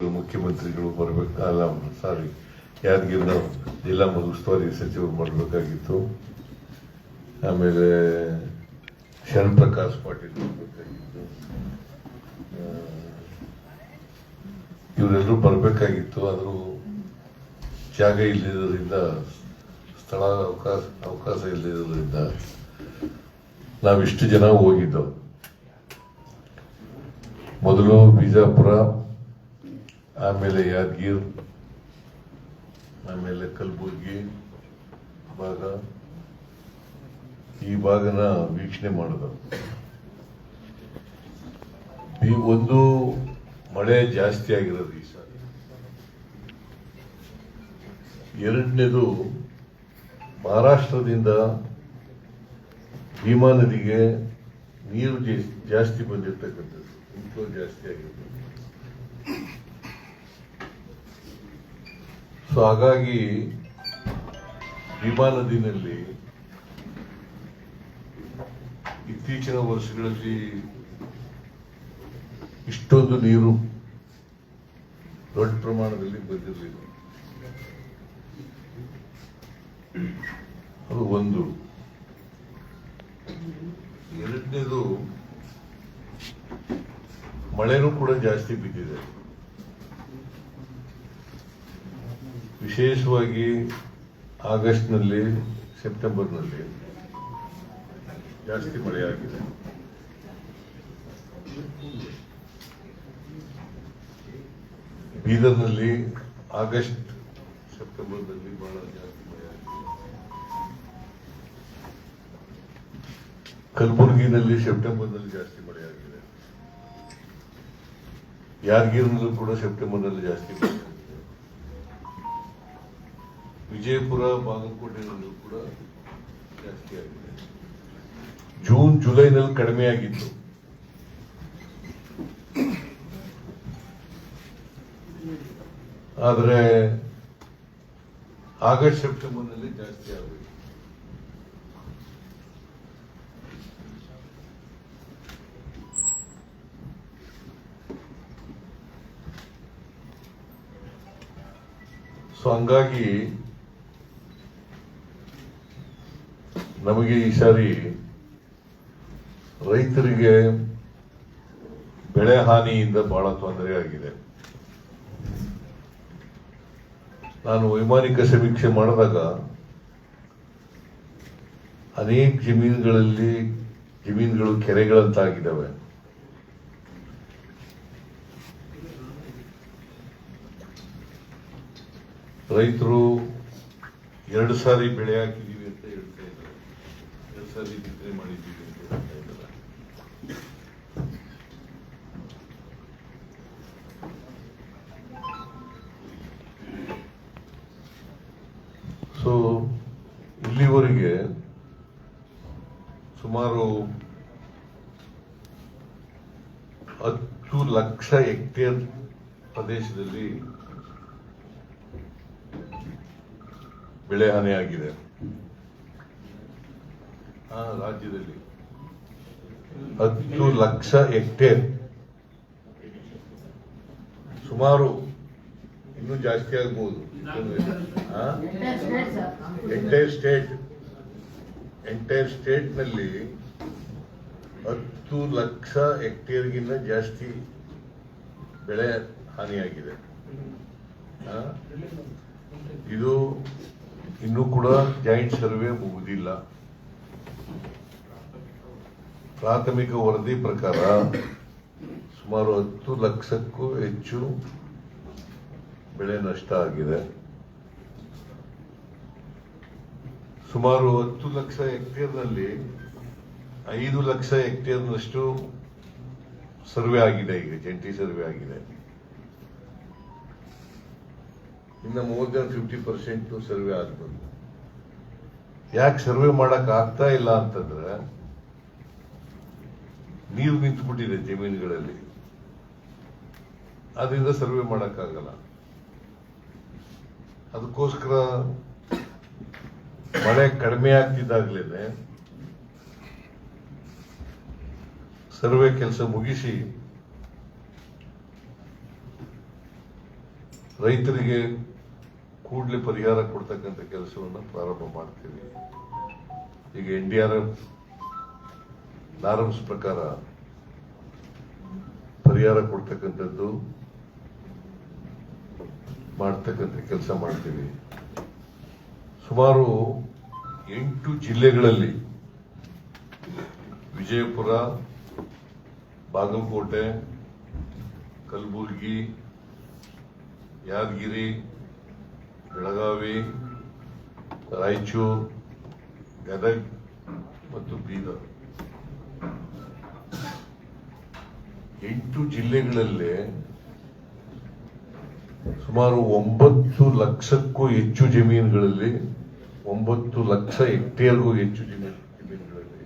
ಮುಖ್ಯಮಂತ್ರಿಗಳು ಬರಬೇಕು ಅಲ್ಲ ಸಾರಿ ಯಾದಗಿರಿನ ಜಿಲ್ಲಾ ಉಸ್ತುವಾರಿ ಸಚಿವರು ಮಾಡಬೇಕಾಗಿತ್ತು ಆಮೇಲೆ ಶರಣ್ ಪ್ರಕಾಶ್ ಪಾಟೀಲ್ ಬರಬೇಕಾಗಿತ್ತು. ಇವರೆಲ್ಲರೂ ಬರಬೇಕಾಗಿತ್ತು, ಆದರೂ ಜಾಗ ಇಲ್ಲದಿರೋದ್ರಿಂದ ಸ್ಥಳ ಅವಕಾಶ ಅವಕಾಶ ಇಲ್ಲದಿರೋದ್ರಿಂದ ನಾವಿಷ್ಟು ಜನ ಹೋಗಿದ್ದೆವು ಮೊದಲು ಬಿಜಾಪುರ ಆಮೇಲೆ ಯಾದಗಿರ್ ಆಮೇಲೆ ಕಲಬುರ್ಗಿ ಭಾಗ. ಈ ಭಾಗನ ವೀಕ್ಷಣೆ ಮಾಡಿದ್ರು ಈ ಒಂದು ಮಳೆ ಜಾಸ್ತಿ ಆಗಿರೋದು ಈ ಸಾರಿ ಎರಡನೇದು ಮಹಾರಾಷ್ಟ್ರದಿಂದ ಭೀಮಾ ನದಿಗೆ ನೀರು ಜಾಸ್ತಿ ಬಂದಿರತಕ್ಕಂಥದ್ದು ಇಂಟ್ಲೋ ಜಾಸ್ತಿ ಆಗಿರ್ತದೆ ಸೊ ಹಾಗಾಗಿ ಭೀಮಾ ನದಿನಲ್ಲಿ ಇತ್ತೀಚಿನ ವರ್ಷಗಳಲ್ಲಿ ಇಷ್ಟೊಂದು ನೀರು ದೊಡ್ಡ ಪ್ರಮಾಣದಲ್ಲಿ ಬಂದಿರಲಿಲ್ಲ. ಅದು ಒಂದು. ಎರಡನೇದು ಮಳೆನೂ ಕೂಡ ಜಾಸ್ತಿ ಬಿದ್ದಿದೆ. ವಿಶೇಷವಾಗಿ ಆಗಸ್ಟ್ನಲ್ಲಿ, ಸೆಪ್ಟೆಂಬರ್ನಲ್ಲಿ ಜಾಸ್ತಿ ಮಳೆಯಾಗಿದೆ. ಬೀದರ್ನಲ್ಲಿ ಆಗಸ್ಟ್, ಸೆಪ್ಟೆಂಬರ್ನಲ್ಲಿ ಬಹಳ ಜಾಸ್ತಿ ಮಳೆಯಾಗಿದೆ. ಕಲಬುರಗಿನಲ್ಲಿ ಸೆಪ್ಟೆಂಬರ್ನಲ್ಲಿ ಜಾಸ್ತಿ ಮಳೆಯಾಗಿದೆ. ಯಾದಗಿರಿನಲ್ಲೂ ಕೂಡ ಸೆಪ್ಟೆಂಬರ್ನಲ್ಲಿ ಜಾಸ್ತಿ ಮಳೆಯಾಗಿದೆ. ವಿಜಯಪುರ ಬಾಗಲಕೋಟೆನಲ್ಲೂ ಕೂಡ ಜಾಸ್ತಿ ಆಗಿದೆ. ಜೂನ್ ಜುಲೈನಲ್ಲಿ ಕಡಿಮೆ ಆಗಿತ್ತು. ಆದರೆ ಆಗಸ್ಟ್ ಸೆಪ್ಟೆಂಬರ್ನಲ್ಲಿ ಜಾಸ್ತಿ ಆಗಬೇಕು ಸೊ ಹಂಗಾಗಿ ನಮಗೆ ಈ ಸಾರಿ ರೈತರಿಗೆ ಬೆಳೆ ಹಾನಿಯಿಂದ ಬಹಳ ತೊಂದರೆ ಆಗಿದೆ. ನಾನು ವೈಮಾನಿಕ ಸಮೀಕ್ಷೆ ಮಾಡಿದಾಗ ಅನೇಕ ಜಮೀನುಗಳಲ್ಲಿ ಜಮೀನುಗಳು ಕೆರೆಗಳಂತಾಗಿದ್ದಾವೆ. ರೈತರು ಎರಡು ಸಾರಿ ಬೆಳೆ ಹಾಕಿದೀವಿ ಅಂತ ಹೇಳ್ತಾ ಇದ್ದಾರೆ ಎರಡು ಸಾರಿ ಮಾಡಿದ್ದೀವಿ ಅಂತ ಹೇಳ್ತಾ ಸೊ ಇಲ್ಲಿವರೆಗೆ ಸುಮಾರು ಹತ್ತು ಲಕ್ಷ ಹೆಕ್ಟೇರ್ ಪ್ರದೇಶದಲ್ಲಿ ಬೆಳೆ ಹಾನಿಯಾಗಿದೆ. ಆ ರಾಜ್ಯದಲ್ಲಿ ಹತ್ತು ಲಕ್ಷ ಹೆಕ್ಟೇರ್ ಸುಮಾರು ಇನ್ನೂ ಜಾಸ್ತಿ ಆಗ್ಬೋದು. ಎಂಟೈರ್ ಸ್ಟೇಟ್ ಎಂಟೈರ್ ಸ್ಟೇಟ್ನಲ್ಲಿ ಹತ್ತು ಲಕ್ಷ ಹೆಕ್ಟೇರ್ಗಿಂತ ಜಾಸ್ತಿ ಬೆಳೆ ಹಾನಿಯಾಗಿದೆ. ಇದು ಇನ್ನೂ ಕೂಡ ಜಾಯಿಂಟ್ ಸರ್ವೆ ಮುಗುದಿಲ್ಲ. ಪ್ರಾಥಮಿಕ ವರದಿ ಪ್ರಕಾರ ಸುಮಾರು ಹತ್ತು ಲಕ್ಷಕ್ಕೂ ಹೆಚ್ಚು ಬೆಳೆ ನಷ್ಟ ಆಗಿದೆ. ಸುಮಾರು ಹತ್ತು ಲಕ್ಷ ಹೆಕ್ಟೇರ್ನಲ್ಲಿ ಐದು ಲಕ್ಷ ಹೆಕ್ಟೇರ್ನಷ್ಟು ಸರ್ವೆ ಆಗಿದೆ ಈಗ ಜಂಟಿ ಸರ್ವೆ ಆಗಿದೆ. ಇನ್ನು more than fifty percent survey ಆಗ್ಬೋದು. ಯಾಕೆ ಸರ್ವೆ ಮಾಡಕ್ ಇಲ್ಲ ಅಂತಂದ್ರೆ ನೀರು ನಿಂತುಬಿಟ್ಟಿದೆ ಜಮೀನುಗಳಲ್ಲಿ. ಅದರಿಂದ ಸರ್ವೆ ಮಾಡೋಕ್ಕಾಗಲ್ಲ. ಅದಕ್ಕೋಸ್ಕರ ಮಳೆ ಕಡಿಮೆ ಆಗ್ತಿದ್ದಾಗಲೇ ಸರ್ವೆ ಕೆಲಸ ಮುಗಿಸಿ ರೈತರಿಗೆ ಕೂಡಲೇ ಪರಿಹಾರ ಕೊಡ್ತಕ್ಕಂಥ ಕೆಲಸವನ್ನು ಪ್ರಾರಂಭ ಮಾಡ್ತೀವಿ. ಈಗ N D R F norms ಪ್ರಕಾರ ಪರಿಹಾರ ಕೊಡ್ತಕ್ಕಂಥದ್ದು ಮಾಡ್ತಕ್ಕಂಥ ಕೆಲಸ ಮಾಡ್ತೀವಿ. ಸುಮಾರು ಎಂಟು ಜಿಲ್ಲೆಗಳಲ್ಲಿ ವಿಜಯಪುರ, ಬಾಗಲಕೋಟೆ, ಕಲಬುರಗಿ, ಯಾದಗಿರಿ, ಬೆಳಗಾವಿ, ರಾಯಚೂರು, ಗದಗ್ ಮತ್ತು ಬೀದರ್. ಎಂಟು ಜಿಲ್ಲೆಗಳಲ್ಲಿ ಸುಮಾರು ಒಂಬತ್ತು ಲಕ್ಷಕ್ಕೂ ಹೆಚ್ಚು ಜಮೀನುಗಳಲ್ಲಿ, ಒಂಬತ್ತು ಲಕ್ಷ ಹೆಕ್ಟೇರ್ಗೂ ಹೆಚ್ಚು ಜಮೀನು ಜಮೀನುಗಳಲ್ಲಿ,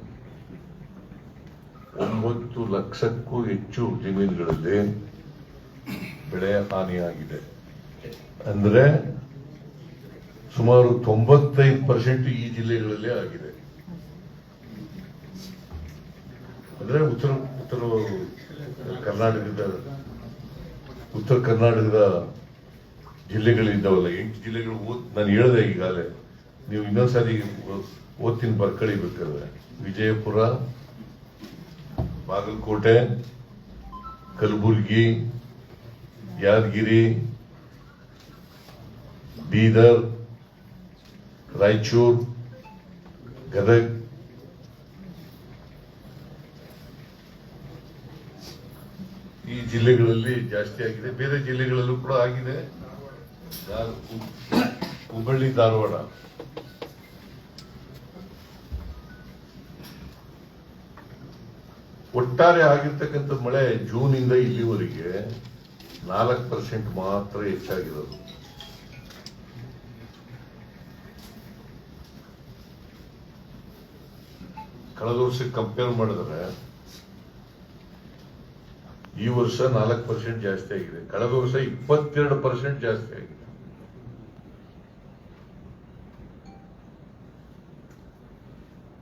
ಒಂಬತ್ತು ಲಕ್ಷಕ್ಕೂ ಹೆಚ್ಚು ಜಮೀನುಗಳಲ್ಲಿ ಬೆಳೆ ಹಾನಿಯಾಗಿದೆ. ಅಂದ್ರೆ ಸುಮಾರು ತೊಂಬತ್ತೈದು ಪರ್ಸೆಂಟ್ ಈ ಜಿಲ್ಲೆಗಳಲ್ಲಿ ಆಗಿದೆ. ಅಂದ್ರೆ ಉತ್ತರ ಉತ್ತರ ಕರ್ನಾಟಕದ ಉತ್ತರ ಕರ್ನಾಟಕದ ಜಿಲ್ಲೆಗಳಿದ್ದಾವಲ್ಲ, ಎಂಟು ಜಿಲ್ಲೆಗಳು ಓದ್, ನಾನು ಹೇಳಿದೆ ಈಗಾಗಲೇ, ನೀವು ಇನ್ನೊಂದ್ಸರಿ ಓದ್ತೀನಿ ಬರ್ಕಳಿ ಬೇಕಾದ್ರೆ. ವಿಜಯಪುರ, ಬಾಗಲಕೋಟೆ, ಕಲಬುರಗಿ, ಯಾದಗಿರಿ, ಬೀದರ್, ರಾಯಚೂರು, ಗದಗ್ ಈ ಜಿಲ್ಲೆಗಳಲ್ಲಿ ಜಾಸ್ತಿ ಆಗಿದೆ. ಬೇರೆ ಜಿಲ್ಲೆಗಳಲ್ಲೂ ಕೂಡ ಆಗಿದೆ. ಹುಬ್ಬಳ್ಳಿ, ಧಾರವಾಡ. ಒಟ್ಟಾರೆ ಆಗಿರ್ತಕ್ಕಂಥ ಮಳೆ ಜೂನ್ ಇಂದ ಇಲ್ಲಿವರೆಗೆ ನಾಲ್ಕು ಪರ್ಸೆಂಟ್ ಮಾತ್ರ ಹೆಚ್ಚಾಗಿರೋದು. ಕಳೆದ ವರ್ಷಕ್ಕೆ ಕಂಪೇರ್ ಮಾಡಿದ್ರೆ ವರ್ಷ ನಾಲ್ಕು ಪರ್ಸೆಂಟ್ ಜಾಸ್ತಿ ಆಗಿದೆ. ಕಳೆದ ವರ್ಷ ಇಪ್ಪತ್ತೆರಡು ಪರ್ಸೆಂಟ್ ಜಾಸ್ತಿ ಆಗಿದೆ.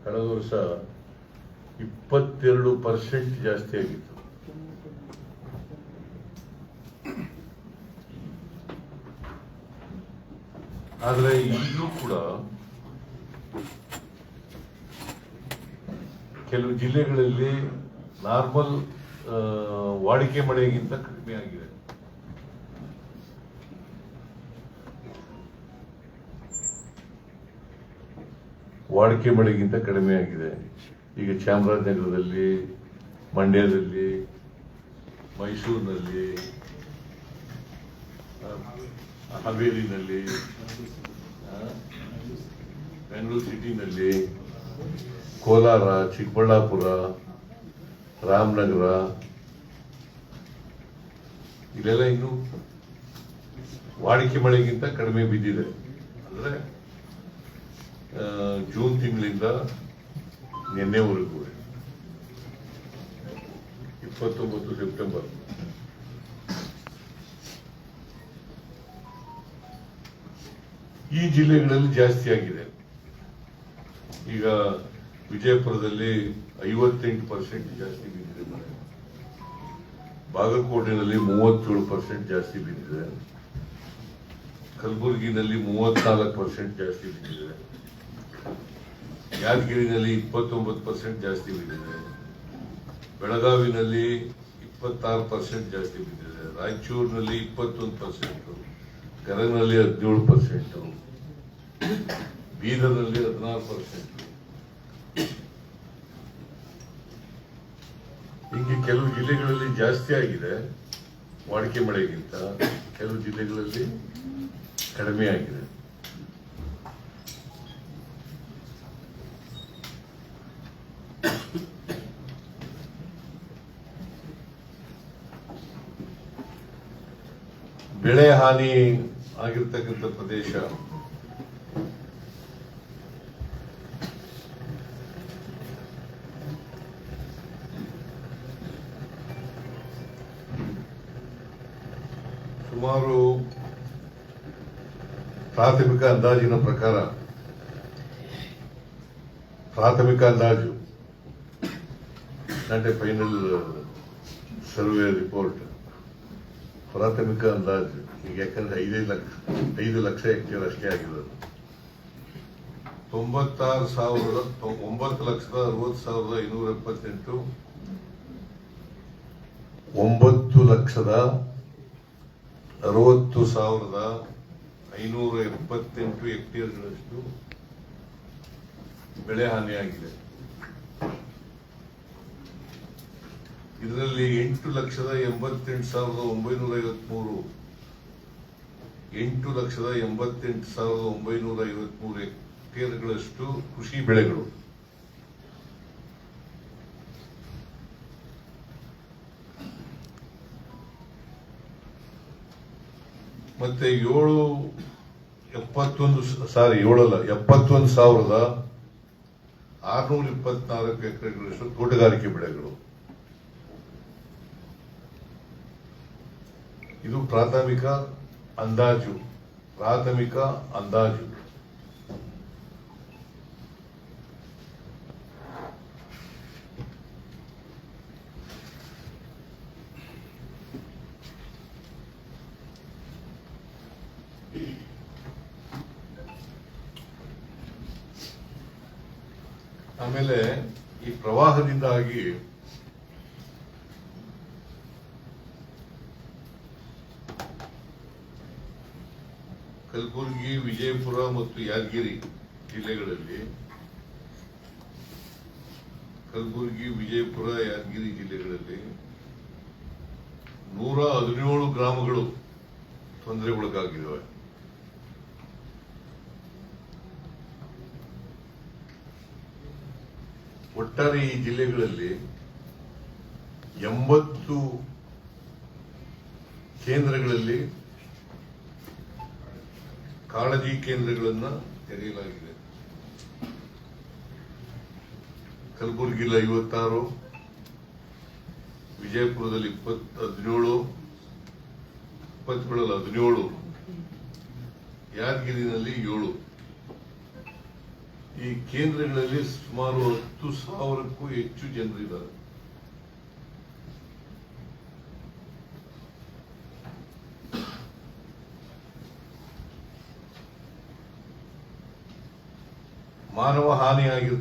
ಕಳೆದ ವರ್ಷ ಇಪ್ಪತ್ತೆರಡು ಪರ್ಸೆಂಟ್ ಜಾಸ್ತಿ ಆಗಿತ್ತು. ಆದ್ರೆ ಈಗಲೂ ಕೂಡ ಕೆಲವು ಜಿಲ್ಲೆಗಳಲ್ಲಿ ನಾರ್ಮಲ್ ವಾಡಿಕೆ ಮಳೆಗಿಂತ ಕಡಿಮೆ ಆಗಿದೆ. ವಾಡಿಕೆ ಮಳೆಗಿಂತ ಕಡಿಮೆ ಆಗಿದೆ. ಈಗ ಚಾಮರಾಜನಗರದಲ್ಲಿ, ಮಂಡ್ಯದಲ್ಲಿ, ಮೈಸೂರಿನಲ್ಲಿ ಹಾವೇರಿನಲ್ಲಿ ಬೆಂಗಳೂರು ಸಿಟಿನಲ್ಲಿ, ಕೋಲಾರ, ಚಿಕ್ಕಬಳ್ಳಾಪುರ ರಾಮನಗರ. ಇಲ್ಲೆಲ್ಲ ಇನ್ನು ವಾಡಿಕೆ ಮಳೆಗಿಂತ ಕಡಿಮೆ ಬಿದ್ದಿದೆ. ಅಂದ್ರೆ ಜೂನ್ ತಿಂಗಳಿಂದ ನಿನ್ನೆವರೆಗೂ ಇಪ್ಪತ್ತೊಂಬತ್ತು ಸೆಪ್ಟೆಂಬರ್. ಈ ಜಿಲ್ಲೆಗಳಲ್ಲಿ ಜಾಸ್ತಿ ಆಗಿದೆ ಈಗ ವಿಜಯಪುರದಲ್ಲಿ ಐವತ್ತೆಂಟು ಪರ್ಸೆಂಟ್ ಜಾಸ್ತಿ ಬಿದ್ದಿದೆ ಮಳೆ. ಬಾಗಲಕೋಟೆನಲ್ಲಿ ಮೂವತ್ತೇಳು ಪರ್ಸೆಂಟ್ ಜಾಸ್ತಿ ಬಿದ್ದಿದೆ. ಕಲಬುರಗಿನಲ್ಲಿ ಮೂವತ್ನಾಲ್ಕು ಪರ್ಸೆಂಟ್ ಜಾಸ್ತಿ ಬಿದ್ದಿದೆ. ಯಾದಗಿರಿನಲ್ಲಿ ಇಪ್ಪತ್ತೊಂಬತ್ತು ಪರ್ಸೆಂಟ್ ಜಾಸ್ತಿ ಬಿದ್ದಿದೆ. ಬೆಳಗಾವಿನಲ್ಲಿ ಇಪ್ಪತ್ತಾರು ಪರ್ಸೆಂಟ್ ಜಾಸ್ತಿ ಬಿದ್ದಿದೆ. ರಾಯಚೂರಿನಲ್ಲಿ ಇಪ್ಪತ್ತೊಂದು ಪರ್ಸೆಂಟ್ ಗದಗನಲ್ಲಿ ಹದಿನೇಳು ಪರ್ಸೆಂಟ್ ಬೀದರ್ನಲ್ಲಿ ಹದಿನಾರು ಪರ್ಸೆಂಟ್ ಹಿಂಗೆ ಕೆಲವು ಜಿಲ್ಲೆಗಳಲ್ಲಿ ಜಾಸ್ತಿ ಆಗಿದೆ. ವಾಡಿಕೆ ಮಳೆಗಿಂತ ಕೆಲವು ಜಿಲ್ಲೆಗಳಲ್ಲಿ ಕಡಿಮೆ ಆಗಿದೆ. ಬೆಳೆ ಹಾನಿ ಆಗಿರ್ತಕ್ಕಂಥ ಪ್ರದೇಶ ಸುಮಾರು ಪ್ರಾಥಮಿಕ ಅಂದಾಜಿನ ಪ್ರಕಾರ, ಪ್ರಾಥಮಿಕ ಅಂದಾಜು ಅಂದರೆ ಫೈನಲ್ ಸರ್ವೆ ರಿಪೋರ್ಟ್ ಪ್ರಾಥಮಿಕ ಅಂದಾಜು, ಈಗ ಯಾಕಂದ್ರೆ ಐದೈದು ಲಕ್ಷ, ಐದು ಲಕ್ಷ ಹೆಕ್ಟೇರ್ ಅಷ್ಟೇ ಆಗಿರೋದು. ತೊಂಬತ್ತಾರು ಸಾವಿರದ ಒಂಬತ್ತು ಲಕ್ಷದ ಅರವತ್ತು ಸಾವಿರದ ಐನೂರ ಎಪ್ಪತ್ತೆಂಟು, ಒಂಬತ್ತು ಲಕ್ಷದ ಅರವತ್ತು ಸಾವಿರದ ಐನೂರ ಎಪ್ಪತ್ತೆಂಟು ಹೆಕ್ಟೇರ್ಗಳಷ್ಟು ಬೆಳೆ ಹಾನಿಯಾಗಿದೆ. ಇದರಲ್ಲಿ ಎಂಟು ಲಕ್ಷದ ಎಂಬತ್ತೆಂಟು ಸಾವಿರದ ಒಂಬೈನೂರ ಐವತ್ಮೂರು, ಎಂಟು ಲಕ್ಷದ ಎಂಬತ್ತೆಂಟು ಸಾವಿರದ ಒಂಬೈನೂರ ಐವತ್ಮೂರು ಹೆಕ್ಟೇರ್ಗಳಷ್ಟು ಕೃಷಿ ಬೆಳೆಗಳು. ಮತ್ತೆ ಏಳು ಎಪ್ಪತ್ತೊಂದು ಸಾರಿ, ಏಳಲ್ಲ, ಎಪ್ಪತ್ತೊಂದು ಸಾವಿರದ ಆರ್ನೂರ ಇಪ್ಪತ್ನಾಲ್ಕು ಎಕರೆಗಳಷ್ಟು ತೋಟಗಾರಿಕೆ ಬೆಳೆಗಳು. ಇದು ಪ್ರಾಥಮಿಕ ಅಂದಾಜು ಪ್ರಾಥಮಿಕ ಅಂದಾಜು ಆಮೇಲೆ ಈ ಪ್ರವಾಹದಿಂದಾಗಿ ಕಲಬುರಗಿ, ವಿಜಯಪುರ ಮತ್ತು ಯಾದಗಿರಿ ಜಿಲ್ಲೆಗಳಲ್ಲಿ ಕಲಬುರಗಿ, ವಿಜಯಪುರ, ಯಾದಗಿರಿ ಜಿಲ್ಲೆಗಳಲ್ಲಿ ನೂರ ಹದಿನೇಳು ಗ್ರಾಮಗಳು ತೊಂದರೆಗೊಳಗಾಗಿದ್ದಾವೆ ಒಟ್ಟಾರೆ ಈ ಜಿಲ್ಲೆಗಳಲ್ಲಿ ಎಂಬತ್ತು ಕೇಂದ್ರಗಳಲ್ಲಿ ಕಾಳಜಿ ಕೇಂದ್ರಗಳನ್ನು ತೆರೆಯಲಾಗಿದೆ. ಕಲಬುರಗಿಲಿ ಐವತ್ತಾರು, ವಿಜಯಪುರದಲ್ಲಿ ಇಪ್ಪತ್ ಹದಿನೇಳು ಇಪ್ಪತ್ತೇಳಲ್ಲಿ ಹದಿನೇಳು, ಯಾದಗಿರಿನಲ್ಲಿ ಏಳು. ಈ ಕೇಂದ್ರಗಳಲ್ಲಿ ಸುಮಾರು ಹತ್ತು ಸಾವಿರಕ್ಕೂ ಹೆಚ್ಚು ಜನರಿದ್ದಾರೆ.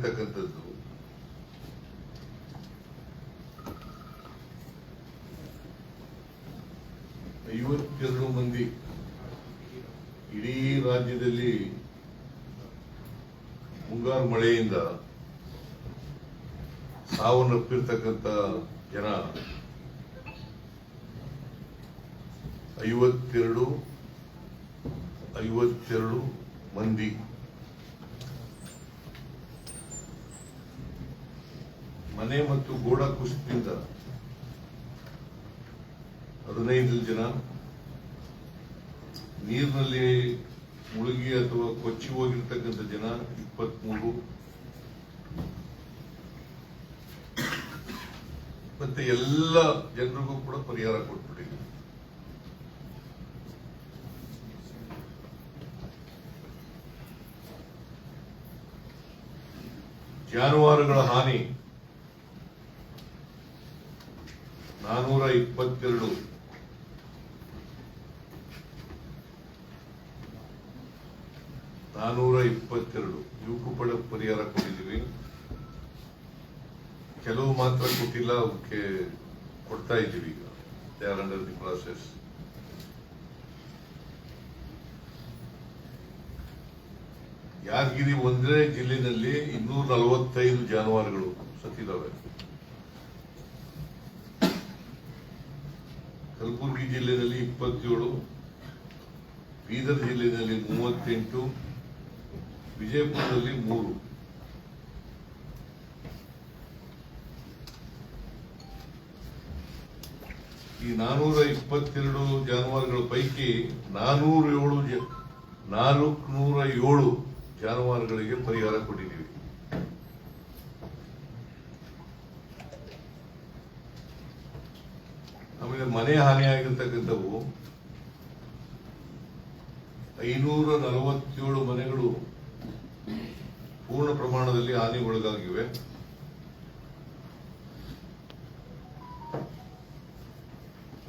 ಹಾನಿಯಾಗಿರ್ತಕ್ಕಂಥದ್ದು ಐವತ್ತೆರಡು ಮಂದಿ ಇಡೀ ರಾಜ್ಯದಲ್ಲಿ ಮುಂಗಾರು ಮಳೆಯಿಂದ ಸಾವನ್ನಪ್ಪಿರ್ತಕ್ಕಂಥ ಜನ ಐವತ್ತೆರಡು ಐವತ್ತೆರಡು ಮಂದಿ ಮನೆ ಮತ್ತು ಗೋಡ ಕುಸಿತದಿಂದ ಹದಿನೈದು ಜನ ನೀರಿನಲ್ಲಿ ಮುಳುಗಿ ಅಥವಾ ಕೊಚ್ಚಿ ಹೋಗಿರ್ತಕ್ಕಂಥ ಜನ ಇಪ್ಪತ್ಮೂರು. ಮತ್ತೆ ಎಲ್ಲ ಜನರಿಗೂ ಕೂಡ ಪರಿಹಾರ ಕೊಟ್ಬಿಟ್ಟಿದೆ. ಜಾನುವಾರುಗಳ ಹಾನಿ ನಾನೂರ ಇಪ್ಪತ್ತೆರಡು. ನಾನೂರ ಇಪ್ಪತ್ತೆರಡು ಇವಕ್ಕೂ ಪರಿಹಾರ ಕೊಟ್ಟಿದ್ದೀವಿ. ಕೆಲವು ಮಾತ್ರ ಕೊಟ್ಟಿಲ್ಲ ಅವಕ್ಕೆ ಕೊಡ್ತಾ ಇದ್ದೀವಿ ಈಗ. They are under the process Yadgiri ಒಂದೇ ಜಿಲ್ಲೆನಲ್ಲಿ ಇನ್ನೂರ ನಲವತ್ತೈದು ಜಾನುವಾರುಗಳು ಸತ್ತಿದ್ದಾವೆ. ಕಲಬುರಗಿ ಜಿಲ್ಲೆಯಲ್ಲಿ ಇಪ್ಪತ್ತೇಳು, ಬೀದರ್ ಜಿಲ್ಲೆಯಲ್ಲಿ ಮೂವತ್ತೆಂಟು ವಿಜಯಪುರದಲ್ಲಿ ಮೂರು. ಈ ನಾನೂರ ಇಪ್ಪತ್ತೆರಡು ಜಾನುವಾರುಗಳ ಪೈಕಿ ನಾನೂರ ಏಳು ನಾಲ್ಕುನೂರ ಏಳು ಜಾನುವಾರುಗಳಿಗೆ ಪರಿಹಾರ ಕೊಟ್ಟಿದ್ದೀವಿ. ಆಮೇಲೆ ಮನೆ ಹಾನಿಯಾಗಿರ್ತಕ್ಕಂಥವು ಐನೂರ ನಲವತ್ತೇಳು ಮನೆಗಳು ಪೂರ್ಣ ಪ್ರಮಾಣದಲ್ಲಿ ಹಾನಿಗೊಳಗಾಗಿವೆ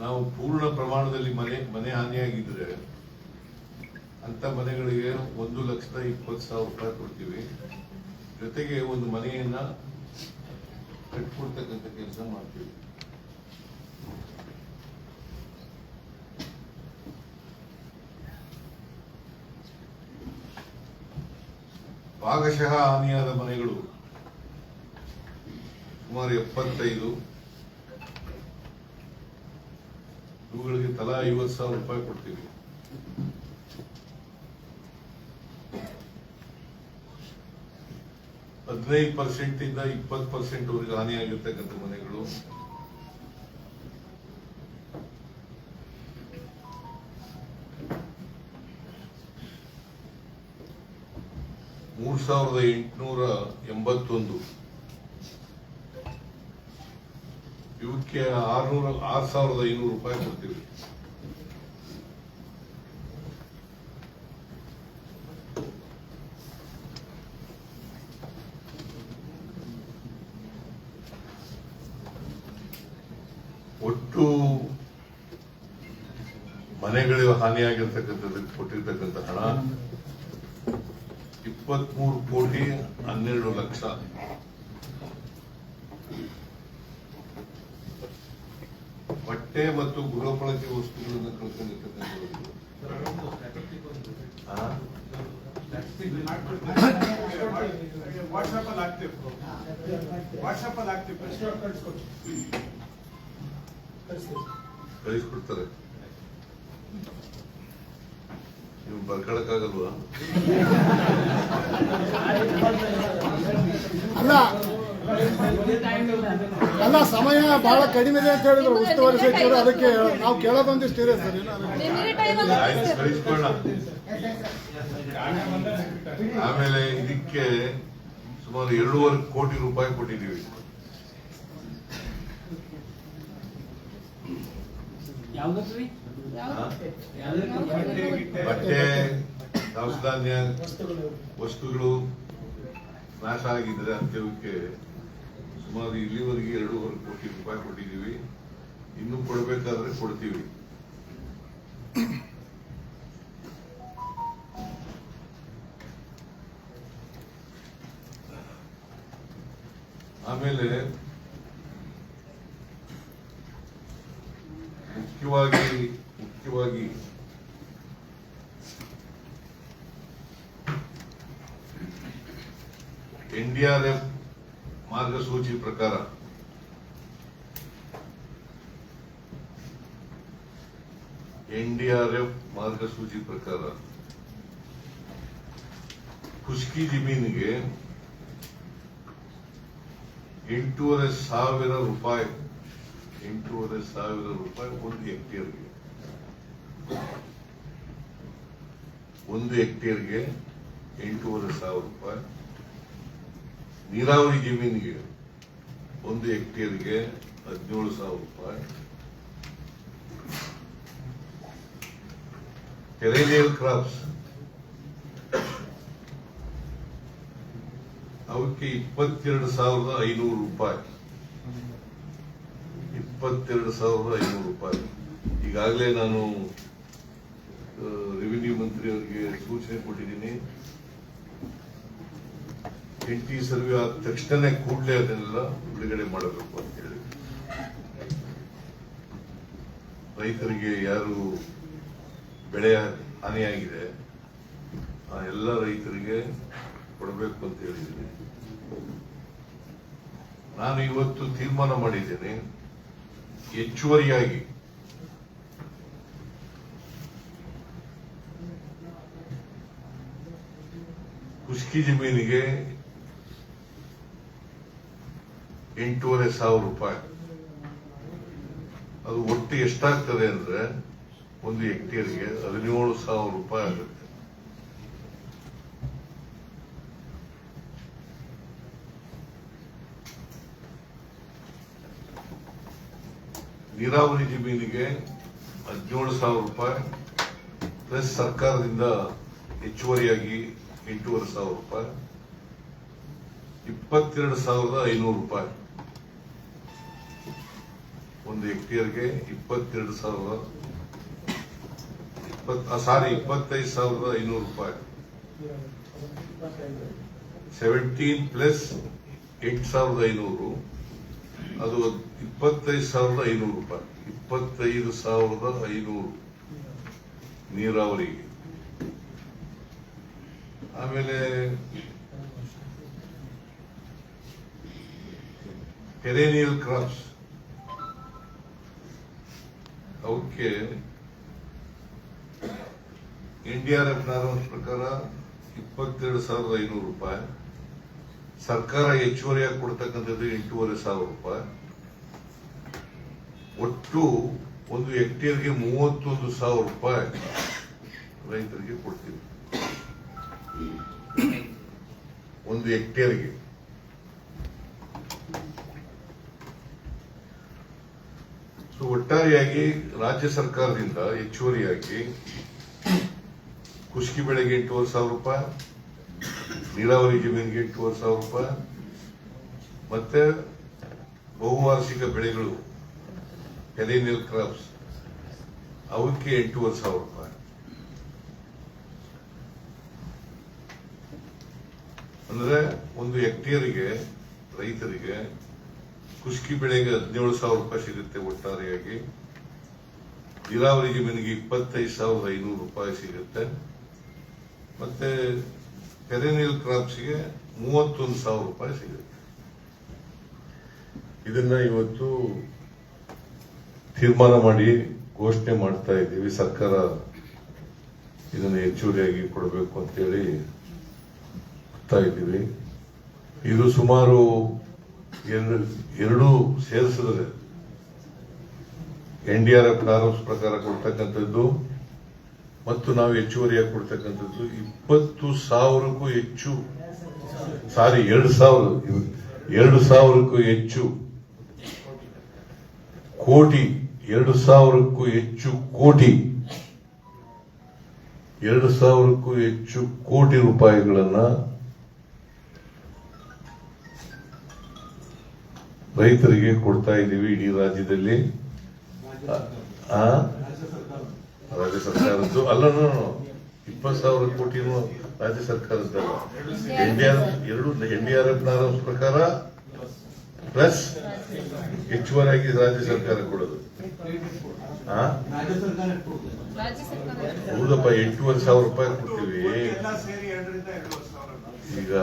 ನಾವು ಪೂರ್ಣ ಪ್ರಮಾಣದಲ್ಲಿ ಮನೆ ಮನೆ ಹಾನಿಯಾಗಿದ್ರೆ ಅಂತ ಮನೆಗಳಿಗೆ ಒಂದು ಲಕ್ಷದ ಇಪ್ಪತ್ತು ಸಾವಿರ ರೂಪಾಯಿ ಕೊಡ್ತೀವಿ. ಜೊತೆಗೆ ಒಂದು ಮನೆಯನ್ನ ಕಟ್ಕೊಡ್ತಕ್ಕಂಥ ಕೆಲಸ ಮಾಡ್ತೀವಿ. ಭಾಗಶಃ ಹಾನಿಯಾದ ಮನೆಗಳು ಸುಮಾರು ಎಪ್ಪತ್ತೈದು. ಇವುಗಳಿಗೆ ತಲಾ ಐವತ್ತು ಸಾವಿರ ರೂಪಾಯಿ ಕೊಡ್ತೀವಿ. ಹದಿನೈದು ಪರ್ಸೆಂಟ್ ಇಂದ ಇಪ್ಪತ್ತು ಪರ್ಸೆಂಟ್ ವರೆಗೆ ಹಾನಿಯಾಗಿರ್ತಕ್ಕಂಥ ಮನೆಗಳು. ಮೂರ್ ಸಾವಿರದ ಎಂಟುನೂರ ಎಂಬತ್ತೊಂದು. ಇವಕ್ಕೆ ಆರ್ನೂರ, ಆರ್ ಸಾವಿರದ ಐನೂರು ರೂಪಾಯಿ ಕೊಡ್ತೀವಿ. ಒಟ್ಟು ಮನೆಗಳಿಗೆ ಹಾನಿಯಾಗಿರ್ತಕ್ಕಂಥದ್ದು ಕೊಟ್ಟಿರ್ತಕ್ಕಂಥ ಹಣ ಇಪ್ಪತ್ಮೂರು ಕೋಟಿ ಹನ್ನೆರಡು ಲಕ್ಷ ಬಟ್ಟೆ ಮತ್ತು ಗೃಹ ಬಳಕೆ ವಸ್ತುಗಳನ್ನು ಕಳ್ಕೊಂಡಿರ್ತಕ್ಕಂಥ? ವಾಟ್ಸಪ್ ಅಲ್ಲಿ ಹಾಕ್ತೀವಿ ವಾಟ್ಸಪ್ ಅಲ್ಲಿ ಹಾಕ್ತೀವಿ ಕಳಿಸ್ಕೊಡ್ತಾರೆ ನೀವು ಬರ್ಕೊಳಕ್ಕಾಗಲ್ವಾ ಅಲ್ಲ ಅಲ್ಲ ಸಮಯ ಬಹಳ ಕಡಿಮೆ ಇದೆ ಅಂತ ಹೇಳಿದ್ರು ಉಸ್ತುವಾರಿ ಸಚಿವರು. ಅದಕ್ಕೆ ನಾವು ಕೇಳೋದೊಂದಿಷ್ಟು ಇದೆ ಸರ್. ಆಮೇಲೆ ಇದಕ್ಕೆ ಸುಮಾರು ಎರಡೂವರೆ ಕೋಟಿ ರೂಪಾಯಿ ಕೊಟ್ಟಿದ್ದೀವಿ? ಯಾವ್ದು ಬಟ್ಟೆ ದವಸ ಧಾನ್ಯ ವಸ್ತುಗಳು ನಾಶ ಆಗಿದ್ರೆ ಅಂತ್ಯವಕ್ಕೆ ಸುಮಾರು ಇಲ್ಲಿವರೆಗೆ ಎರಡೂವರೆ ಕೋಟಿ ರೂಪಾಯಿ ಕೊಟ್ಟಿದ್ದೀವಿ. ಇನ್ನು ಕೊಡಬೇಕಾದ್ರೆ ಕೊಡ್ತೀವಿ. ಆಮೇಲೆ ಮುಖ್ಯವಾಗಿ ಮುಖ್ಯವಾಗಿ ಎನ್ಡಿಆರ್ಎಫ್ ಮಾರ್ಗಸೂಚಿ ಪ್ರಕಾರ ಎನ್ಡಿಆರ್ಎಫ್ ಮಾರ್ಗಸೂಚಿ ಪ್ರಕಾರ ಖುಷ್ಕಿ ಜಮೀನಿಗೆ ಎಂಟೂವರೆ ಸಾವಿರ ರೂಪಾಯಿ, ಎಂಟೂವರೆ ಸಾವಿರ ರೂಪಾಯಿ ಒಂದು ಹೆಕ್ಟೇರ್ಗೆ. ಒಂದು ಹೆಕ್ಟೇರ್ಗೆ ಎಂಟೂವರೆ ಸಾವಿರ ರೂಪಾಯಿ. ನೀರಾವರಿ ಜಮೀನಿಗೆ ಒಂದು ಹೆಕ್ಟೇರ್ಗೆ ಹದಿನೇಳು ಸಾವಿರ ರೂಪಾಯಿ. ಪೆರೇನಿಯಲ್ ಕ್ರಾಪ್ಸ್ ಅವಕ್ಕೆ ಇಪ್ಪತ್ತೆರಡು ಸಾವಿರದ ಐನೂರು ರೂಪಾಯಿ. ಇಪ್ಪತ್ತೆರಡು ಸಾವಿರದ ಐನೂರು ರೂಪಾಯಿ. ಈಗಾಗಲೇ ನಾನು ರೆವಿನ್ಯೂ ಮಂತ್ರಿ ಅವರಿಗೆ ಸೂಚನೆ ಕೊಟ್ಟಿದ್ದೀನಿ. ಎಂಟಿ ಸರ್ವೆ ಆದ ತಕ್ಷಣ ಕೂಡಲೇ ಅದನ್ನೆಲ್ಲ ಬಿಡುಗಡೆ ಮಾಡಬೇಕು ಅಂತ ಹೇಳಿ. ರೈತರಿಗೆ ಯಾರು ಬೆಳೆ ಹಾನಿಯಾಗಿದೆ, ಆ ಎಲ್ಲ ರೈತರಿಗೆ ಕೊಡಬೇಕು ಅಂತ ಹೇಳಿದ್ದೀನಿ. ನಾನು ಇವತ್ತು ತೀರ್ಮಾನ ಮಾಡಿದ್ದೇನೆ, ಹೆಚ್ಚುವರಿಯಾಗಿ ಖುಷ್ಕಿ ಜಮೀನಿಗೆ ಎಂಟೂವರೆ ಸಾವಿರ ರೂಪಾಯಿ. ಅದು ಒಟ್ಟು ಎಷ್ಟಾಗ್ತದೆ ಅಂದ್ರೆ ಒಂದು ಹೆಕ್ಟೇರ್ಗೆ ಹದಿನೇಳು ಸಾವಿರ ರೂಪಾಯಿ ಆಗುತ್ತೆ. ನೀರಾವರಿ ಜಮೀನಿಗೆ ಹದಿನೇಳು ಸಾವಿರ ರೂಪಾಯಿ, ಪ್ಲಸ್ ಸರ್ಕಾರದಿಂದ ಹೆಚ್ಚುವರಿಯಾಗಿ ಎಂಟೂವರೆ ಸಾವಿರ ರೂಪಾಯಿ, ಇಪ್ಪತ್ತೆರಡು ಸಾವಿರದ ಐನೂರು ರೂಪಾಯಿ. ಒಂದು ಹೆಕ್ಟೇರ್ಗೆ ಇಪ್ಪತ್ತೆರಡು ಸಾವಿರದ ಇಪ್ಪತ್ ಸಾರಿ ಇಪ್ಪತ್ತೈದು ಸಾವಿರದ ಐನೂರು ರೂಪಾಯಿ. ಸೆವೆಂಟೀನ್ ಪ್ಲಸ್ ಎಂಟು ಸಾವಿರದ ಐನೂರು, ಅದು ಇಪ್ಪತ್ತೈದು ಸಾವಿರದ ಐನೂರು ರೂಪಾಯಿ. ಇಪ್ಪತ್ತೈದು ಸಾವಿರದ ಐನೂರು ನೀರಾವರಿಗೆ. ಆಮೇಲೆ ಪೆರೇನಿಯಲ್ ಕ್ರಾಪ್ಸ್ ಅವಕ್ಕೆ ಎನ್ಡಿಆರ್ಎಫ್ ನಾರ್ಮಲ್ಸ್ ಪ್ರಕಾರ ಇಪ್ಪತ್ತೆರಡು ಸಾವಿರದ ಐನೂರು ರೂಪಾಯಿ, ಸರ್ಕಾರ ಹೆಚ್ಚುವರಿಯಾಗಿ ಕೊಡ್ತಕ್ಕಂಥದ್ದು ಎಂಟೂವರೆ ಸಾವಿರ ರೂಪಾಯಿ. ಒಟ್ಟು ಒಂದು ಹೆಕ್ಟೇರ್ಗೆ ಮೂವತ್ತೊಂದು ಸಾವಿರ ರೂಪಾಯಿ ರೈತರಿಗೆ ಕೊಡ್ತೀವಿ. ಒಂದು ಹೆಕ್ಟೇರ್ಗೆ. ಸೊ ಒಟ್ಟಾರೆಯಾಗಿ ರಾಜ್ಯ ಸರ್ಕಾರದಿಂದ ಹೆಚ್ಚುವರಿಯಾಗಿ ಕುಷ್ಕಿ ಬೆಳೆಗೆ ಎಂಟೂವರೆ ಸಾವಿರ ರೂಪಾಯಿ, ನೀರಾವರಿ ಜಮೀನಿಗೆ ಎಂಟೂವರೆ ಸಾವಿರ ರೂಪಾಯಿ, ಮತ್ತೆ ಬಹುವಾರ್ಷಿಕ ಬೆಳೆಗಳು ಪೆರೇನಿಯಲ್ ಕ್ರಾಪ್ಸ್ ಅವಕ್ಕೆ ಎಂಟೂವರೆ ಸಾವಿರ ರೂಪಾಯಿ. ಅಂದ್ರೆ ಒಂದು ಹೆಕ್ಟೇರಿಗೆ ರೈತರಿಗೆ ಕುಷ್ಕಿ ಬೆಳೆಗೆ ಹದಿನೇಳು ಸಾವಿರ ರೂಪಾಯಿ ಸಿಗುತ್ತೆ ಒಟ್ಟಾರೆಯಾಗಿ. ನೀರಾವರಿ ಜಮೀನಿಗೆ ಇಪ್ಪತ್ತೈದು ಸಾವಿರದ ಐನೂರು ರೂಪಾಯಿ ಸಿಗುತ್ತೆ. ಮತ್ತೆ ಪೆರೆನಿಯಲ್ ಕ್ರಾಪ್ಸ್ಗೆ ಮೂವತ್ತೊಂದು ಸಾವಿರ ರೂಪಾಯಿ ಸಿಗುತ್ತೆ. ಇದನ್ನ ಇವತ್ತು ತೀರ್ಮಾನ ಮಾಡಿ ಘೋಷಣೆ ಮಾಡ್ತಾ ಇದ್ದೀವಿ. ಸರ್ಕಾರ ಇದನ್ನು ಹೆಚ್ಚುವರಿಯಾಗಿ ಕೊಡಬೇಕು ಅಂತೇಳಿ ಕೊಡ್ತಾ ಇದ್ದೀವಿ. ಇದು ಸುಮಾರು ಎರಡು ಸೇರಿಸಿದರೆ ಎನ್ ಡಿ ಆರ್ ಎಫ್ ಪ್ರಕಾರ ಕೊಡ್ತಕ್ಕಂಥದ್ದು ಮತ್ತು ನಾವು ಹೆಚ್ಚುವರಿಯಾಗಿ ಕೊಡ್ತಕ್ಕಂಥದ್ದು ಇಪ್ಪತ್ತು ಸಾವಿರಕ್ಕೂ ಹೆಚ್ಚು ಸಾರಿ, ಎರಡು ಸಾವಿರ, ಎರಡು ಸಾವಿರಕ್ಕೂ ಹೆಚ್ಚು ಕೋಟಿ, ಎರಡು ಸಾವಿರಕ್ಕೂ ಹೆಚ್ಚು ಕೋಟಿ, ಎರಡು ಸಾವಿರಕ್ಕೂ ಹೆಚ್ಚು ಕೋಟಿ ರೂಪಾಯಿಗಳನ್ನ ರೈತರಿಗೆ ಕೊಡ್ತಾ ಇದ್ದೀವಿ ಇಡೀ ರಾಜ್ಯದಲ್ಲಿ? ರಾಜ್ಯ ಸರ್ಕಾರದ್ದು? ಅಲ್ಲ ಇಪ್ಪತ್ತು ಸಾವಿರ ಕೋಟಿನೂ ರಾಜ್ಯ ಸರ್ಕಾರದ್ದಲ್ಲ ಎನ್ ಡಿ ಆರ್ ಎರಡು ಎನ್ ಡಿ ಆರ್ ಎಫ್ ಪ್ರಕಾರ ಪ್ಲಸ್ ಹೆಚ್ಚುವರಿಯಾಗಿ ರಾಜ್ಯ ಸರ್ಕಾರ ಕೊಡೋದು. ಹೌದಪ್ಪ, ಎಂಟೂವರೆ ಸಾವಿರ ರೂಪಾಯಿ ಕೊಡ್ತೀವಿ. ಈಗ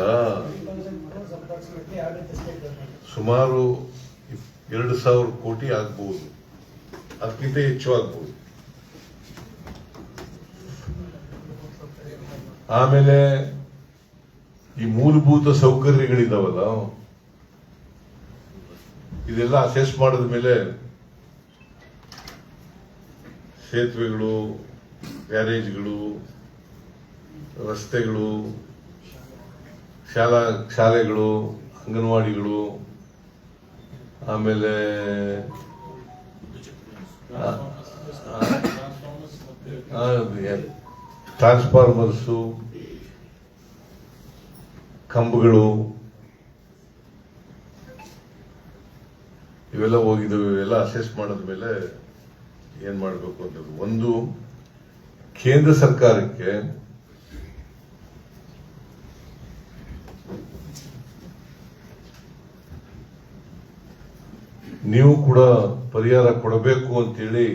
ಸುಮಾರು ಎರಡು ಸಾವಿರ ಕೋಟಿ ಆಗ್ಬಹುದು ಅದಕ್ಕಿಂತ ಹೆಚ್ಚು ಆಗ್ಬಹುದು ಆಮೇಲೆ ಈ ಮೂಲಭೂತ ಸೌಕರ್ಯಗಳಿದಾವಲ್ಲ, ಇದೆಲ್ಲ ಅಸೆಸ್ ಮಾಡಿದ ಮೇಲೆ ಸೇತುವೆಗಳು, ಗ್ಯಾರೇಜ್ಗಳು, ರಸ್ತೆಗಳು ಶಾಲಾ ಶಾಲೆಗಳು, ಅಂಗನವಾಡಿಗಳು, ಆಮೇಲೆ ಟ್ರಾನ್ಸ್ಫಾರ್ಮರ್ಸು, ಕಂಬಗಳು, ಇವೆಲ್ಲ ಹೋಗಿದ್ದವು, ಇವೆಲ್ಲ ಅಸೆಸ್ ಮಾಡಿದ ಮೇಲೆ ಏನ್ ಮಾಡಬೇಕು ಅಂತ ಒಂದು, ಕೇಂದ್ರ ಸರ್ಕಾರಕ್ಕೆ ನೀವು ಕೂಡ ಪರಿಹಾರ ಕೊಡಬೇಕು ಅಂತೇಳಿ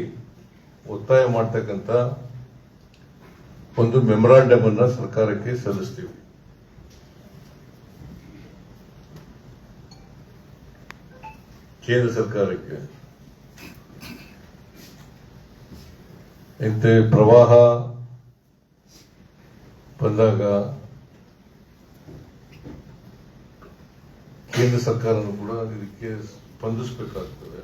ಒತ್ತಾಯ ಮಾಡ್ತಕ್ಕಂಥ ಒಂದು ಮೆಮೊರಾಂಡಮ್ ಅನ್ನ ಸರ್ಕಾರಕ್ಕೆ ಸಲ್ಲಿಸ್ತೀವಿ. ಕೇಂದ್ರ ಸರ್ಕಾರಕ್ಕೆ. ಇಂತೆ ಪ್ರವಾಹ ಬಂದಾಗ ಕೇಂದ್ರ ಸರ್ಕಾರನು ಕೂಡ ಇದಕ್ಕೆ ಸ್ಪಂದಿಸಬೇಕಾಗ್ತದೆ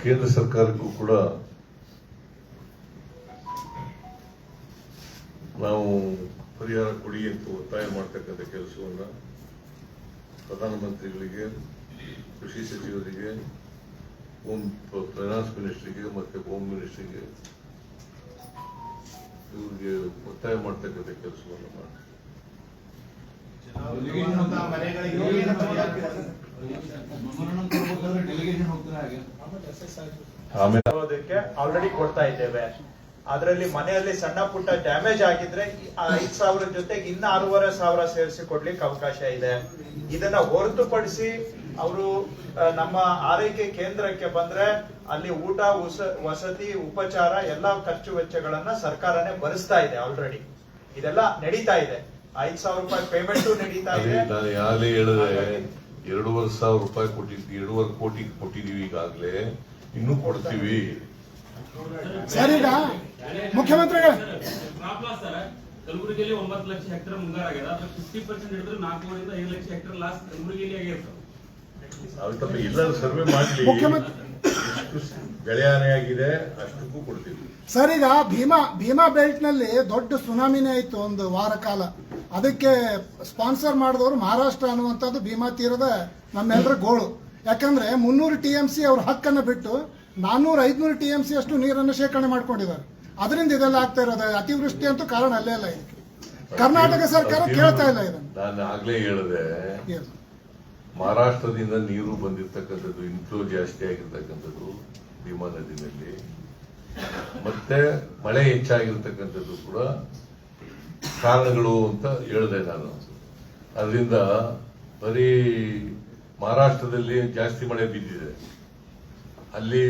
ಕೇಂದ್ರ ಸರ್ಕಾರಕ್ಕೂ ಕೂಡ ನಾವು ಪರಿಹಾರ ಕೊಡಿ ಅಂತ ಒತ್ತಾಯ ಮಾಡ್ತಕ್ಕಂಥ ಕೆಲಸವನ್ನ ಪ್ರಧಾನಮಂತ್ರಿಗಳಿಗೆ ಕೃಷಿ ಸಚಿವರಿಗೆ ಹೋಮ್ ಫೈನಾನ್ಸ್ ಮಿನಿಸ್ಟ್ರಿಗೆ ಮತ್ತೆ ಹೋಮ್ ಮಿನಿಸ್ಟ್ರಿಗೆ ಇವರಿಗೆ ಒತ್ತಾಯ ಮಾಡ್ತಕ್ಕಂಥ ಕೆಲಸವನ್ನು ಮಾಡಿ ಇರುವಂತಹ ಮನೆಗಳಿಗೆ ಏನು ಪರಿಹಾರ ಕೊಡ್ತಾರೆ? ಆಮೇಲೆ ತಗೊಳ್ಳೋದಕ್ಕೆ ಆಲ್ರೆಡಿ ಕೊಡ್ತಾ ಇದ್ದೇವೆ. ಅದರಲ್ಲಿ ಮನೆಯಲ್ಲಿ ಸಣ್ಣ ಪುಟ್ಟ ಡ್ಯಾಮೇಜ್ ಆಗಿದ್ರೆ ಐದ್ ಸಾವಿರ ಜೊತೆಗೆ ಇನ್ನ ಆರೂವರೆ ಸಾವಿರ ಸೇರಿಸಿ ಕೊಡ್ಲಿಕ್ಕೆ ಅವಕಾಶ ಇದೆ. ಇದನ್ನ ಹೊರತುಪಡಿಸಿ ಅವರು ನಮ್ಮ ಆರೈಕೆ ಕೇಂದ್ರಕ್ಕೆ ಬಂದ್ರೆ ಅಲ್ಲಿ ಊಟ ವಸತಿ, ಉಪಚಾರ, ಎಲ್ಲಾ ಖರ್ಚು ವೆಚ್ಚಗಳನ್ನ ಸರ್ಕಾರನೇ ಭರಿಸ್ತಾ ಇದೆ ಆಲ್ರೆಡಿ ಇದೆಲ್ಲ ನಡೀತಾ ಇದೆ. ಐದ್ ಸಾವಿರ ರೂಪಾಯಿ ಪೇಮೆಂಟ್ ನಡೀತಾ ಅದೇ ಇದೆ. ನಾನು ಯಾವಾಗಲೇ ಹೇಳಿದೆ ಎರಡೂವರೆ ಸಾವಿರ ರೂಪಾಯಿ ಕೊಟ್ಟಿದ್ವಿ ಎರಡೂವರೆ ಕೋಟಿ ಕೊಟ್ಟಿದೀವಿ ಈಗಾಗಲೇ. ಇನ್ನೂ ಕೊಡ್ತೀವಿ. ಸರ್ ಈಗ ಮುಖ್ಯಮಂತ್ರಿಗಳೇ? ಪ್ರಾಬ್ಲ ಸರ್ ಕಲಬುರಗಿಯಲ್ಲಿ ಒಂಬತ್ತು ಲಕ್ಷ ಹೆಕ್ಟರ್ ಮುಂಗಾರ ಆಗ್ಯದ ಅದ್ರ ಫಿಫ್ಟಿ ಪರ್ಸೆಂಟ್ ಹಿಡಿದ್ರೆ ನಾಲ್ಕೂವರೆಯಿಂದ ಐದು ಲಕ್ಷ ಹೆಕ್ಟರ್ ಲಾಸ್ ಕಲಬುರಗಿಯಲ್ಲಿ ಆಗಿರ್ತಾವ ಅದಕ್ಕೆ ಎಲ್ಲರೂ ಸರ್ವೆ ಮಾಡ್ಲಿ. ಮುಖ್ಯಮಂತ್ರಿ- ಎಷ್ಟು ಬೆಳೆ ಹಾನಿ ಆಗಿದೆ ಅಷ್ಟಕ್ಕೂ ಕೊಡ್ತೀವಿ. ಸರ್ ಈಗ ಭೀಮಾ ಭೀಮಾ ಬೆಲ್ಟ್ನಲ್ಲಿ ದೊಡ್ಡ ಸುನಾಮಿನೇ ಆಯ್ತು ಒಂದು ವಾರ ಕಾಲ. ಅದಕ್ಕೆ ಸ್ಪಾನ್ಸರ್ ಮಾಡಿದವರು ಮಹಾರಾಷ್ಟ್ರ ಅನ್ನುವಂಥದ್ದು ಭೀಮಾ ತೀರದ ನಮ್ಮೆಲ್ಲರ ಗೋಳು. ಯಾಕಂದ್ರೆ ಮುನ್ನೂರು ಟಿ ಎಂ ಸಿ ಅವ್ರ ಹಕ್ಕನ್ನು ಬಿಟ್ಟು ನಾನ್ನೂರು ಐದ್ನೂರು ಟಿ ಎಂ ಸಿ ಅಷ್ಟು ನೀರನ್ನು ಶೇಖರಣೆ ಮಾಡ್ಕೊಂಡಿದ್ದಾರೆ. ಅದರಿಂದ ಇದೆಲ್ಲ ಆಗ್ತಾ ಇರೋದು ಅತಿವೃಷ್ಟಿ ಅಂತೂ ಕಾರಣ ಅಲ್ಲೇ ಅಲ್ಲ ಇದಕ್ಕೆ. ಕರ್ನಾಟಕ ಸರ್ಕಾರ ಕೇಳ್ತಾ ಇಲ್ಲ ಇದನ್ನು. ನಾನು ಆಗ್ಲೇ ಹೇಳಿದೆ ಮಹಾರಾಷ್ಟ್ರದಿಂದ ನೀರು ಬಂದಿರತಕ್ಕಂಥದ್ದು ಇನ್ಫ್ಲೋ ಜಾಸ್ತಿ ಆಗಿರ್ತಕ್ಕಂಥದ್ದು ಭೀಮಾ ನದಿನಲ್ಲಿ. ಮತ್ತೆ ಮಳೆ ಹೆಚ್ಚಾಗಿರ್ತಕ್ಕಂಥದ್ದು ಕೂಡ ಕಾರಣಗಳು ಅಂತ ಹೇಳಿದೆ ನಾನು. ಅದರಿಂದ ಬರೀ ಮಹಾರಾಷ್ಟ್ರದಲ್ಲಿ ಜಾಸ್ತಿ ಮಳೆ ಬಿದ್ದಿದೆ. ಅಲ್ಲಿ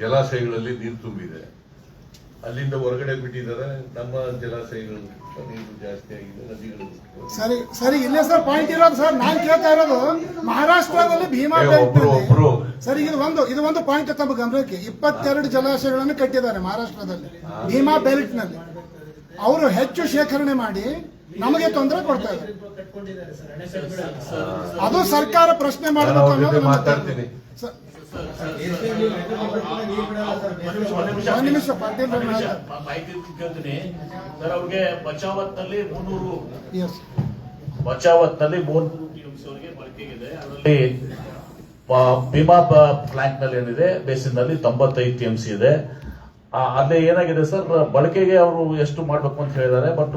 ಜಲಾಶಯಗಳಲ್ಲಿ ನೀರು ತುಂಬಿದೆ. ಅಲ್ಲಿಂದ ಹೊರಗಡೆ ಬಿಟ್ಟಿದ್ದಾರೆ ನಮ್ಮ ಜಲಾಶಯಗಳು. ನೀರು ಜಾಸ್ತಿ ಆಗಿದೆ ನದಿಗಳು ಸರಿ ಸರಿ ಇಲ್ಲೇ ಸರ್ ಪಾಯಿಂಟ್ ಇರೋದು ಸರ್ ನಾನ್ ಕೇಳ್ತಾ ಇರೋದು ಮಹಾರಾಷ್ಟ್ರದಲ್ಲಿ ಭೀಮಾ ಒಬ್ರು- ಒಬ್ರು. ಸರಿ ಇದು ಒಂದು ಇದು ಒಂದು ಪಾಯಿಂಟ್ ತಮ್ಮ ಗಮನಕ್ಕೆ. ಇಪ್ಪತ್ತೆರಡು ಜಲಾಶಯಗಳನ್ನು ಕಟ್ಟಿದ್ದಾರೆ ಮಹಾರಾಷ್ಟ್ರದಲ್ಲಿ ಭೀಮಾ ಬೆಲ್ಟ್ನಲ್ಲಿ ಅವರು ಹೆಚ್ಚು ಶೇಖರಣೆ ಮಾಡಿ ನಮಗೆ ತೊಂದರೆ ಕೊಡ್ತಾ ಇದ್ದಾರೆ. ಅದು ಸರ್ಕಾರ ಪ್ರಶ್ನೆ ಮಾಡಬೇಕು ಅನ್ನೋದು ಮಾತಾಡ್ತೀನಿ. ಮಾಹಿತಿ ಕೇಳ್ತೀನಿ ಸರ್ ಅವ್ರಿಗೆ ಬಚಾವತ್ನಲ್ಲಿ ಮುನ್ನೂರು. ಬಚಾವತ್ನಲ್ಲಿ ಮೂರ್ನೂರು ಟಿಎಂಸಿ ಅವರಿಗೆ ಬಳಕೆಗಿದೆ ಅದರಲ್ಲಿ ಭೀಮಾ ಪ್ಲಾಂಟ್ನಲ್ಲಿ ಏನಿದೆ ಬೇಸಿನ್ನಲ್ಲಿ ತೊಂಬತ್ತೈದು ಟಿಎಂಸಿ ಇದೆ ಅಲ್ಲಿ ಏನಾಗಿದೆ ಸರ್ ಬಳಕೆಗೆ ಅವರು ಎಷ್ಟು ಮಾಡಬೇಕು ಅಂತ ಹೇಳಿದ್ದಾರೆ ಬಟ್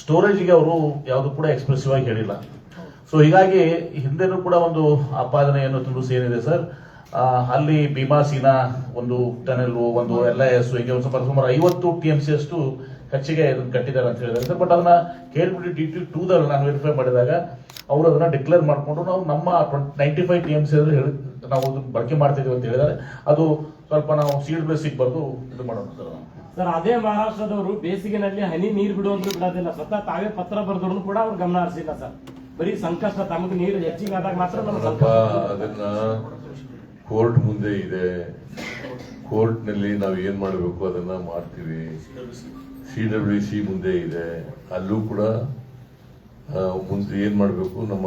ಸ್ಟೋರೇಜ್ಗೆ ಅವರು ಯಾವುದು ಕೂಡ ಎಕ್ಸ್ಪ್ರೆಸಿವ್ ಆಗಿ ಹೇಳಿಲ್ಲ ಸೊ ಹೀಗಾಗಿ ಹಿಂದೆನೂ ಕೂಡ ಒಂದು ಆಪಾದನೆ ಏನು ತಿಳಿಸಿ ಏನಿದೆ ಸರ್ ಅಲ್ಲಿ ಭೀಮಾಸೀನ ಒಂದು ಟನೆಲ್ ಒಂದು ಎಲ್ ಐ ಎಸ್ ಹೀಗೆ ಒಂದು ಸುಮಾರು ಸುಮಾರು ಐವತ್ತು ಟಿ ಎಂ ಸಿ ಅಷ್ಟು ಹೆಚ್ಚಿಗೆ ಇದನ್ನು ಕಟ್ಟಿದ್ದಾರೆ ಅಂತ ಹೇಳಿದ್ದಾರೆ. ಸರ್ ಬಟ್ ಅದನ್ನ ಕೇಳ್ಬಿಟ್ಟು ಡಿ ಟಿ ಟೂ ದಲ್ಲಿ ನಾನು ವೆರಿಫೈ ಮಾಡಿದಾಗ ಅವರು ಅದನ್ನ ಡಿಕ್ಲೇರ್ ಮಾಡಿಕೊಂಡು ನಾವು ನಮ್ಮ ninety five T M C ಹೇಳಿ ನಾವು ಬಳಕೆ ಮಾಡ್ತಿದ್ದೀವಿ ಅಂತ ಹೇಳಿದ್ದಾರೆ. ಅದು ಸ್ವಲ್ಪ ನಾವು ಸೀಡ್ ಬೇಸಿಗೆ ಬರೆದು ಇದು ಮಾಡೋಣ. ಸರ್ ಸರ್ ಅದೇ ಮಹಾರಾಷ್ಟ್ರದವರು ಬೇಸಿಗೆನಲ್ಲಿ ಹನಿ ನೀರು ಬಿಡುವಂದ್ರೂ ಬಿಡೋದಿಲ್ಲ. ಸ್ವತಃ ತಾವೇ ಪತ್ರ ಬರೆದ್ರು ಕೂಡ ಅವ್ರು ಗಮನ ಹರಿಸಿಲ್ಲ ಸರ್. ಬರೀ ಸಂಕಷ್ಟ ತಮಗೆ ನೀರು ಹೆಚ್ಚಿಗೆ ಆದಾಗ ಮಾತ್ರ ನಮ್ಗೆ ನೋಡಪ್ಪ ಅದನ್ನ ಕೋರ್ಟ್ ಮುಂದೆ ಇದೆ. ಕೋರ್ಟ್ನಲ್ಲಿ ನಾವು ಏನ್ ಮಾಡಬೇಕು ಅದನ್ನ ಮಾಡ್ತೀವಿ. ಸಿ ಡಬ್ಲ್ಯೂ ಸಿ ಮುಂದೆ ಇದೆ. ಅಲ್ಲೂ ಕೂಡ ಮುಂದೆ ಏನ್ ಮಾಡಬೇಕು ನಮ್ಮ